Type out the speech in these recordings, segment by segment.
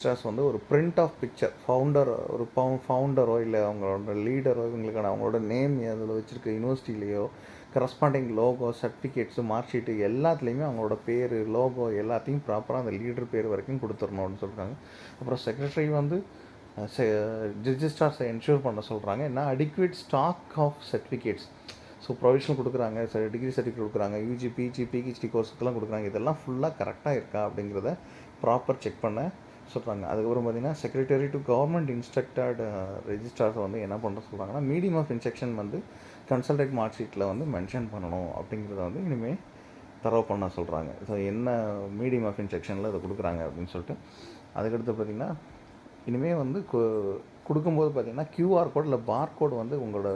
Stars வந்து ஒரு print of picture founder ஒரு ஃபவுண்டரோ இல்லை அவங்களோட லீடரோ இவங்களுக்கான அவங்களோட நேம் அதில் வச்சுருக்க யூனிவர்சிட்டிலேயோ corresponding logo certificates mark sheet எல்லாத்துலேயுமே அவங்களோட பேர் லோகோ எல்லாத்தையும் ப்ராப்பராக அந்த லீடர் பேர் வரைக்கும் கொடுத்துடணும்னு சொல்கிறாங்க அப்புறம் செக்ரட்டரி வந்து ரிஜிஸ்டார்ஸை என்ஷூர் பண்ண சொல்கிறாங்க என்ன? Adequate stock of certificates so provisional கொடுக்குறாங்க டிகிரி சர்டிஃபிகேட் கொடுக்குறாங்க யூஜி பிஜி பிஹெச்டி கோர்ஸுக்கெல்லாம் கொடுக்குறாங்க. இதெல்லாம் ஃபுல்லாக கரெக்டாக இருக்கா அப்படிங்கிறத ப்ராப்பர் செக் பண்ண சொல்கிறாங்க அதுக்கப்புறம் பார்த்தீங்கன்னா செக்ரட்டரி டு கவர்மெண்ட் இன்ஸ்ட்ரக்டட் ரெஜிஸ்ட்ரார்ஸை uh, வந்து என்ன பண்ண சொல்கிறாங்கன்னா மீடியம் ஆஃப் இன்ஸ்ட்ரக்ஷன் வந்து கன்சல்டேட் மார்க் ஷீட்டில் வந்து மென்ஷன் பண்ணணும் அப்படிங்கிறத வந்து இனிமேல் தரவு பண்ண சொல்கிறாங்க ஸோ என்ன மீடியம் ஆஃப் இன்ஸ்ட்ரக்ஷனில் அதை கொடுக்குறாங்க அப்படின்னு சொல்லிட்டு அதுக்கடுத்து பார்த்திங்கன்னா இனிமேல் வந்து கொடுக்கும்போது பார்த்தீங்கன்னா கியூஆர் கோட் இல்லை பார் கோட் வந்து உங்களோட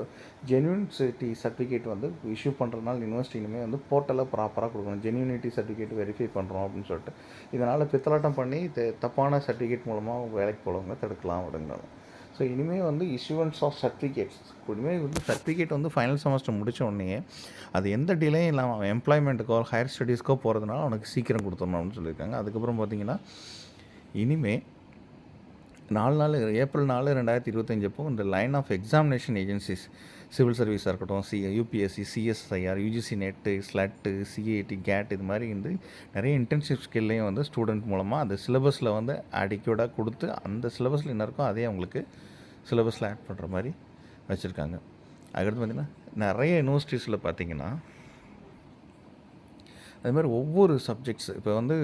ஜென்யூனிட்டி சர்டிஃபிகேட் வந்து இஷ்யூ பண்ணுறதுனால யூனிவர்சிட்டி இனிமேல் வந்து போர்ட்டலில் ப்ராப்பராக கொடுக்கணும். ஜென்யூனிட்டி சர்டிஃபிகேட் வெரிஃபை பண்ணுறோம் அப்படின்னு சொல்லிட்டு. இதனால் பித்தலாட்டம் பண்ணி தப்பான சர்டிஃபிகேட் மூலமாக வேலைக்கு போகிறவங்க தடுக்கலாம் அப்படிங்கிறாங்க ஸோ இனிமேல் வந்து இஷ்யூவன்ஸ் ஆஃப் சர்டிஃபிகேட்ஸ் இனிமேல் வந்து சர்டிஃபிகேட் வந்து ஃபைனல் செமஸ்டர் முடித்த உடனே அது எந்த டிலே இல்லாமல் எம்ப்ளாய்மெண்ட்டுக்கோ ஹையர் ஸ்டடீஸ்க்கோ போகிறதுனால அவனுக்கு சீக்கிரம் கொடுத்துடணும் அப்படின்னு சொல்லியிருக்காங்க. அதுக்கப்புறம் பார்த்தீங்கன்னா இனிமேல் நாலு நாள் ஏப்ரல் நாலு ரெண்டாயிரத்தி இருபத்தஞ்சு அப்போ இந்த line of examination agencies civil சர்வீஸாக இருக்கட்டும் C UPSC CSIR UGC NET SLET CAT GATE இது மாதிரி வந்து நிறைய இன்டர்ன்ஷிப் ஸ்கில்லையும் வந்து ஸ்டூடெண்ட் மூலமாக அந்த சிலபஸில் வந்து அடிக்கோட கொடுத்து அந்த சிலபஸில் என்ன இருக்கோ அதே அவங்களுக்கு சிலபஸில் ஆட் பண்ணுற மாதிரி வச்சுருக்காங்க. அதுக்கடுத்து பார்த்திங்கன்னா நிறைய யூனிவர்சிட்டிஸில் பார்த்திங்கன்னா அதுமாதிரி ஒவ்வொரு சப்ஜெக்ட்ஸ் இப்போ வந்து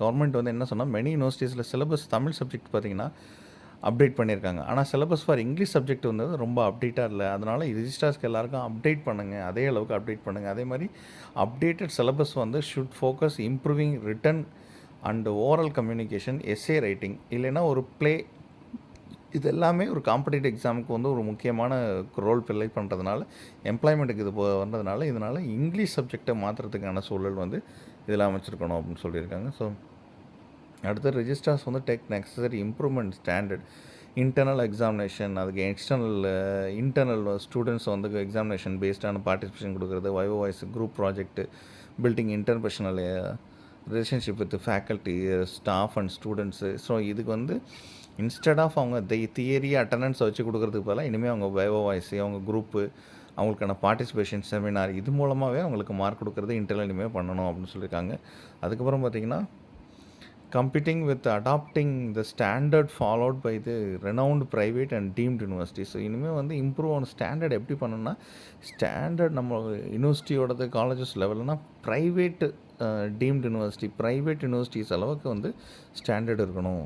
கவர்மெண்ட் வந்து என்ன சொன்னால் மெனி யூனிவர்சிட்டிஸில் சிலபஸ் தமிழ் சப்ஜெக்ட் பார்த்திங்கன்னா அப்டேட் பண்ணியிருக்காங்க ஆனால் சிலபஸ் ஃபார் இங்கிலீஷ் சப்ஜெக்ட் வந்து ரொம்ப அப்டேட்டாக இல்லை. அதனால் ரிஜிஸ்டார்ஸ்க்கு எல்லாருக்கும் அப்டேட் பண்ணுங்கள் அதே அளவுக்கு அப்டேட் பண்ணுங்கள் அதே மாதிரி அப்டேட்டட் சிலபஸ் வந்து should focus improving written and oral communication essay writing இல்லைன்னா ஒரு ப்ளே இது எல்லாமே ஒரு காம்படிட்டிவ் எக்ஸாமுக்கு வந்து ஒரு முக்கியமான ரோல் ப்ளே பண்ணுறதுனால எம்ப்ளாய்மெண்ட்டுக்கு இது வந்ததுனால இதனால் இங்கிலீஷ் சப்ஜெக்டை மாற்றுறதுக்கான சூழல் வந்து இதில் அமைச்சிருக்கணும் அப்படின்னு சொல்லியிருக்காங்க. ஸோ அடுத்து ரிஜிஸ்டர்ஸ் வந்து take necessary improvement standard internal examination அதுக்கு எக்ஸ்டர்னல் இன்டர்னல் ஸ்டூடெண்ட்ஸ் வந்து எக்ஸாமினேஷன் பேஸ்டான பார்ட்டிசிபேஷன் கொடுக்குறது viva voce group project building interpersonal relationship with faculty staff and students so இதுக்கு வந்து இன்ஸ்டெட் ஆஃப் அவங்க தி தியரி அட்டண்டன்ஸ் வச்சு கொடுக்குறதுக்கு பதிலாக இனிமேல் அவங்க வைவோ வாய்ஸ் அவங்க குரூப்பு அவங்களுக்கான பார்ட்டிசிபேஷன் செமினார் இது மூலமாகவே அவங்களுக்கு மார்க் கொடுக்குறது இன்டர்னல் இனிமேல் பண்ணணும் அப்படின்னு சொல்லியிருக்காங்க அதுக்கப்புறம் பார்த்திங்கன்னா competing with adapting the standard followed by the renowned private and deemed university so இனிமேல் வந்து இம்ப்ரூவ் ஆன ஸ்டாண்டர்ட் எப்படி பண்ணணும்னா ஸ்டாண்டர்ட் நம்ம யூனிவர்சிட்டியோடது colleges லெவல்னா private deemed university private universities அளவுக்கு வந்து ஸ்டாண்டர்ட் இருக்கணும்.